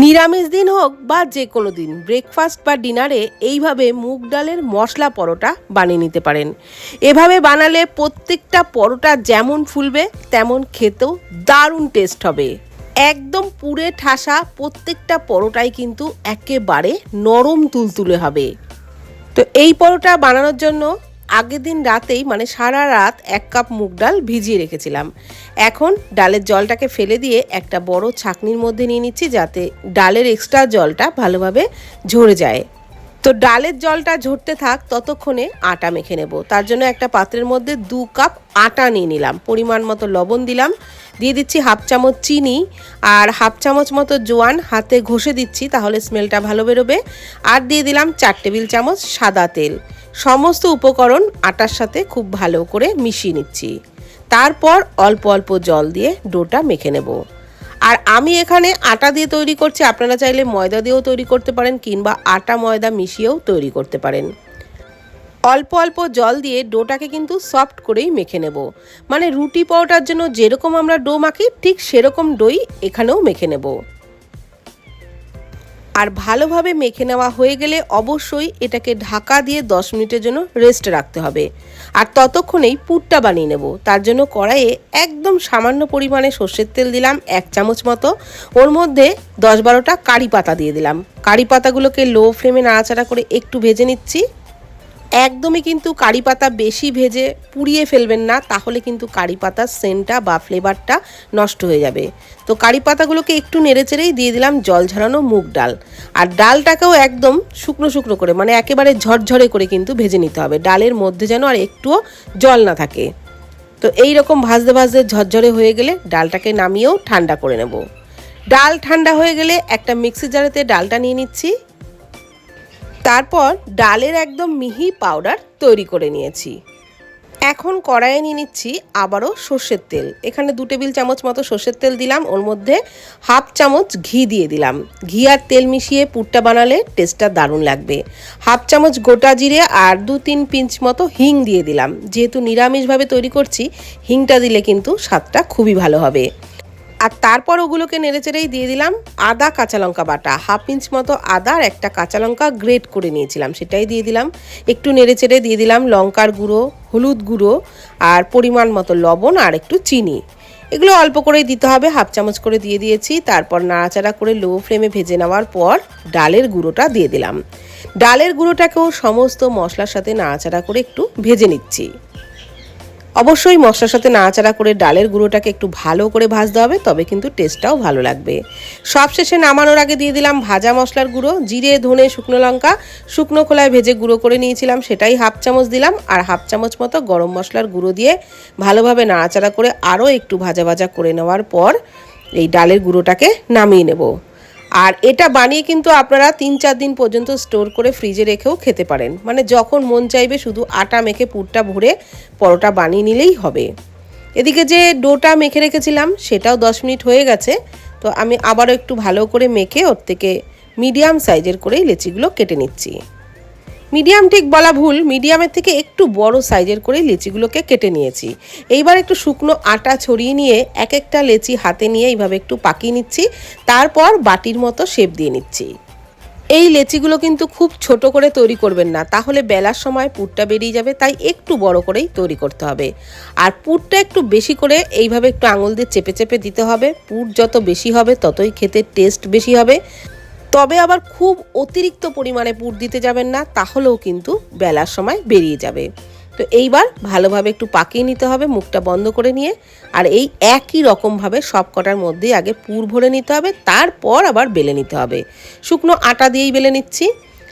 নিরামিষ দিন হোক বা যে কোনো দিন ব্রেকফাস্ট বা ডিনারে এইভাবে মুগ ডালের মশলা পরোটা বানিয়ে নিতে পারেন। এভাবে বানালে প্রত্যেকটা পরোটা যেমন ফুলবে, তেমন খেতেও দারুণ টেস্ট হবে। একদম পুরে ঠাসা প্রত্যেকটা পরোটাই কিন্তু একেবারে নরম তুলতুলে হবে। তো এই পরোটা বানানোর জন্য আগের দিন রাতেই মানে সারা রাত এক কাপ মুগ ডাল ভিজিয়ে রেখেছিলাম। এখন ডালের জলটাকে ফেলে দিয়ে একটা বড় ছাকনির মধ্যে নিয়ে নিচ্ছি যাতে ডালের এক্সট্রা জলটা ভালোভাবে ঝরে যায়। তো ডালের জলটা ঝরতে থাক, ততক্ষণে আটা মেখে নেব। তার জন্য একটা পাত্রের মধ্যে দু কাপ আটা নিয়ে নিলাম। পরিমাণ মতো লবণ দিলাম। দিয়ে দিচ্ছি হাফ চামচ চিনি আর হাফ চামচ মতো জোয়ান হাতে ঘষে দিচ্ছি, তাহলে স্মেলটা ভালো বেরোবে। আর দিয়ে দিলাম চার টেবিল চামচ সাদা তেল। সমস্ত উপকরণ আটার সাথে খুব ভালো করে মিশিয়ে নিচ্ছি। তারপর অল্প অল্প জল দিয়ে ডোটা মেখে নেব। আর আমি এখানে আটা দিয়ে তৈরি করছি। আপনারা চাইলে ময়দা দিয়েও তৈরি করতে পারেন কিংবা আটা ময়দা মিশিয়েও তৈরি করতে পারেন। অল্প অল্প জল দিয়ে ডোটাকে কিন্তু সফট করেই মেখে নেব। মানে রুটি পাওটার জন্য যেরকম আমরা ডো মাখি, ঠিক সেরকম ডোই এখানেও মেখে নেব। আর ভালোভাবে মেখে নেওয়া হয়ে গেলে অবশ্যই এটাকে ঢাকা দিয়ে 10 মিনিটের জন্য রেস্ট রাখতে হবে। আর ততক্ষণেই পুরটা বানিয়ে নেব। তার জন্য কড়াইয়ে একদম সামান্য পরিমাণে সর্ষের তেল দিলাম এক চামচ মতো। ওর মধ্যে দশ বারোটা কারি পাতা দিয়ে দিলাম। কারি পাতাগুলোকে লো ফ্লেমে নাড়াচাড়া করে একটু ভেজে নিচ্ছি। একদমই কিন্তু কারি পাতা বেশি ভেজে পুড়িয়ে ফেলবেন না, তাহলে কিন্তু কারি পাতার সেন্টটা বা ফ্লেভারটা নষ্ট হয়ে যাবে। তো কারি পাতাগুলোকে একটু নেড়েচেড়েই দিয়ে দিলাম জল ঝরানো মুগ ডাল। আর ডালটাকেও একদম শুকনো শুকনো করে মানে একেবারে ঝরঝরে করে কিন্তু ভেজে নিতে হবে। ডালের মধ্যে যেন আর একটুও জল না থাকে। তো এই রকম ভাজতে ভাজতে ঝরঝরে হয়ে গেলে ডালটাকে নামিয়েও ঠান্ডা করে নেব। ডাল ঠান্ডা হয়ে গেলে একটা মিক্সি জারেতে ডালটা নিয়ে নিচ্ছি। তারপর ডালের একদম মিহি পাউডার তৈরি করে নিয়েছি। এখন কড়াইয়ে নিয়ে নিচ্ছি আবারও সর্ষের তেল। এখানে দু টেবিল চামচ মতো সর্ষের তেল দিলাম, ওর মধ্যে হাফ চামচ ঘি দিয়ে দিলাম। ঘি আর তেল মিশিয়ে পুরটা বানালে টেস্টটা দারুণ লাগবে। হাফ চামচ গোটা জিরে আর দু তিন পিঞ্চ মতো হিং দিয়ে দিলাম। যেহেতু নিরামিষভাবে তৈরি করছি, হিংটা দিলে কিন্তু স্বাদটা খুবই ভালো হবে। আর তারপর ওগুলোকে নেড়েচেড়েই দিয়ে দিলাম আদা কাঁচা লঙ্কা বাটা। হাফ ইঞ্চ মতো আদা আর একটা কাঁচা লঙ্কা গ্রেট করে নিয়েছিলাম, সেটাই দিয়ে দিলাম। একটু নেড়েচেড়ে দিয়ে দিলাম লঙ্কার গুঁড়ো, হলুদ গুঁড়ো আর পরিমাণ মতো লবণ আর একটু চিনি। এগুলো অল্প করেই দিতে হবে, হাফ চামচ করে দিয়ে দিয়েছি। তারপর নাড়াচাড়া করে লো ফ্লেমে ভেজে নেওয়ার পর ডালের গুঁড়োটা দিয়ে দিলাম। ডালের গুঁড়োটাকেও সমস্ত মশলার সাথে নাড়াচাড়া করে একটু ভেজে নিচ্ছি। অবশ্যই মশলার সাথে নাড়াচাড়া করে ডালের গুঁড়োটাকে একটু ভালো করে ভাজতে হবে, তবে কিন্তু টেস্টটাও ভালো লাগবে। সবশেষে নামানোর আগে দিয়ে দিলাম ভাজা মশলার গুঁড়ো, জিরে, ধনে, শুকনো লঙ্কা, শুকনো খোলায় ভেজে গুঁড়ো করে নিয়েছিলাম, সেটাই হাফ চামচ দিলাম, আর হাফ চামচ মতো গরম মশলার গুঁড়ো দিয়ে ভালোভাবে নাড়াচাড়া করে আরও একটু ভাজা ভাজা করে নেওয়ার পর এই ডালের গুঁড়োটাকে নামিয়ে নেব। আর এটা বানিয়ে কিন্তু আপনারা তিন চার দিন পর্যন্ত স্টোর করে ফ্রিজে রেখেও খেতে পারেন। মানে যখন মন চাইবে শুধু আটা মেখে পুরটা ভরে পরোটা বানিয়ে নিলেই হবে। এদিকে যে ডোটা মেখে রেখেছিলাম, সেটাও দশ মিনিট হয়ে গেছে। তো আমি আবারও একটু ভালো করে মেখে ওর থেকে মিডিয়াম সাইজের করেই লেচিগুলো কেটে নিচ্ছি। মিডিয়াম ঠিক বলা ভুল, মিডিয়ামের থেকে একটু বড় সাইজের করে লেচিগুলোকে কেটে নিয়েছি। এইবার একটু শুকনো আটা ছড়িয়ে নিয়ে এক একটা লেচি হাতে নিয়ে এইভাবে একটু পাকিয়ে নিচ্ছি, তারপর বাটির মতো শেপ দিয়ে নিচ্ছি। এই লেচিগুলো কিন্তু খুব ছোট করে তৈরি করবেন না, তাহলে বেলার সময় পুরটা বেরিয়ে যাবে, তাই একটু বড় করেই তৈরি করতে হবে। আর পুরটা একটু বেশি করে এইভাবে একটু আঙুল দিয়ে চেপে চেপে দিতে হবে, পুর যত বেশি হবে ততই খেতে টেস্ট বেশি হবে। তবে আবার খুব অতিরিক্ত পরিমাণে পুর দিতে যাবেন না, তাহলেও কিন্তু বেলার সময় বেরিয়ে যাবে। তো এইবার ভালোভাবে একটু পাকিয়ে নিতে হবে, মুখটা বন্ধ করে নিয়ে, আর এই একই রকমভাবে সব কটার মধ্যেই আগে পুর ভরে নিতে হবে, তারপর আবার বেলে নিতে হবে। শুকনো আটা দিয়েই বেলে নিচ্ছি,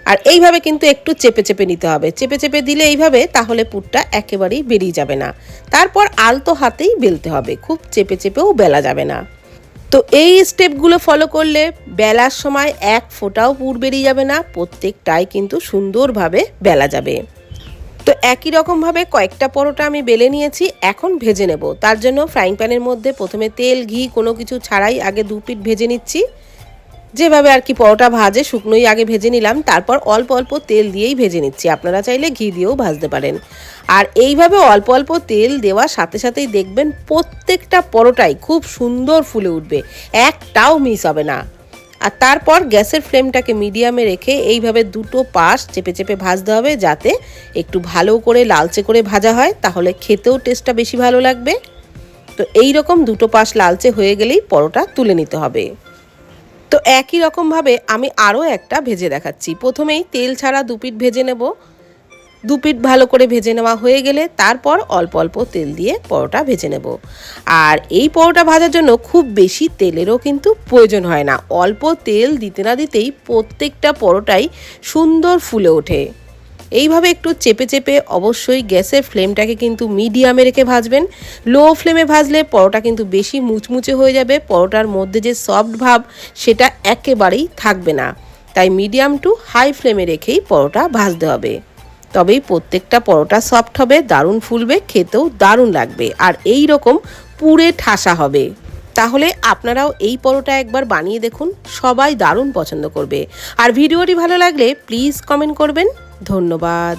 আর এইভাবে কিন্তু একটু চেপে চেপে নিতে হবে। চেপে চেপে দিলে এইভাবে, তাহলে পুরটা একেবারেই বেরিয়ে যাবে না। তারপর আলতো হাতেই বেলতে হবে, খুব চেপে চেপেও বেলা যাবে না। তো এই স্টেপগুলো ফলো করলে বেলার সময় এক ফোঁটাও পুর বেরিয়ে যাবে না, প্রত্যেকটাই কিন্তু সুন্দরভাবে বেলা যাবে। তো একই রকমভাবে কয়েকটা পরোটা আমি বেলে নিয়েছি, এখন ভেজে নেব। তার জন্য ফ্রাইং প্যানের মধ্যে প্রথমে তেল, ঘি কোনো কিছু ছাড়াই আগে দু পিঠ ভেজে নিচ্ছি। যেভাবে আর কি পরোটা ভাজে, শুকনোই আগে ভেজে নিলাম, তারপর অল্প অল্প তেল দিয়েই ভেজে নিচ্ছি। আপনারা চাইলে ঘি দিয়েও ভাজতে পারেন। আর এইভাবে অল্প অল্প তেল দেওয়ার সাথে সাথেই দেখবেন প্রত্যেকটা পরোটাই খুব সুন্দর ফুলে উঠবে। একটাও মিস হবে না। আর তারপর গ্যাসের ফ্লেমটাকে মিডিয়ামে রেখে এইভাবে দুটো পাশ চেপে চেপে ভাজতে হবে যাতে একটু ভালো করে লালচে করে ভাজা হয়, তাহলে খেতেও টেস্টটা বেশি ভালো লাগবে। তো এই রকম দুটো পাশ লালচে হয়ে গেলেই পরোটা তুলে নিতে হবে। তো একই রকমভাবে আমি আরও একটা ভেজে দেখাচ্ছি। প্রথমেই তেল ছাড়া দুপিট ভেজে নেব। দুপিট ভালো করে ভেজে নেওয়া হয়ে গেলে তারপর অল্প অল্প তেল দিয়ে পরোটা ভেজে নেব। আর এই পরোটা ভাজার জন্য খুব বেশি তেলেরও কিন্তু প্রয়োজন হয় না। অল্প তেল দিতে না দিতেই প্রত্যেকটা পরোটাই সুন্দর ফুলে ওঠে। এইভাবে একটু চেপে চেপে অবশ্যই গ্যাসের ফ্লেমটাকে কিন্তু মিডিয়ামে রেখে ভাজবেন। লো ফ্লেমে ভাজলে পরোটা কিন্তু বেশি মুচমুচে হয়ে যাবে, পরোটার মধ্যে যে সফট ভাব সেটা একেবারেই থাকবে না। তাই মিডিয়াম টু হাই ফ্লেমে রেখেই পরোটা ভাজতে হবে। তবেই প্রত্যেকটা পরোটা সফট হবে, দারুণ ফুলবে, খেতেও দারুণ লাগবে আর এই রকম পুরে ঠাসা হবে। তাহলে আপনারাও এই পরোটা একবার বানিয়ে দেখুন, সবাই দারুণ পছন্দ করবে। আর ভিডিওটি ভালো লাগলে প্লিজ কমেন্ট করবেন। ধন্যবাদ।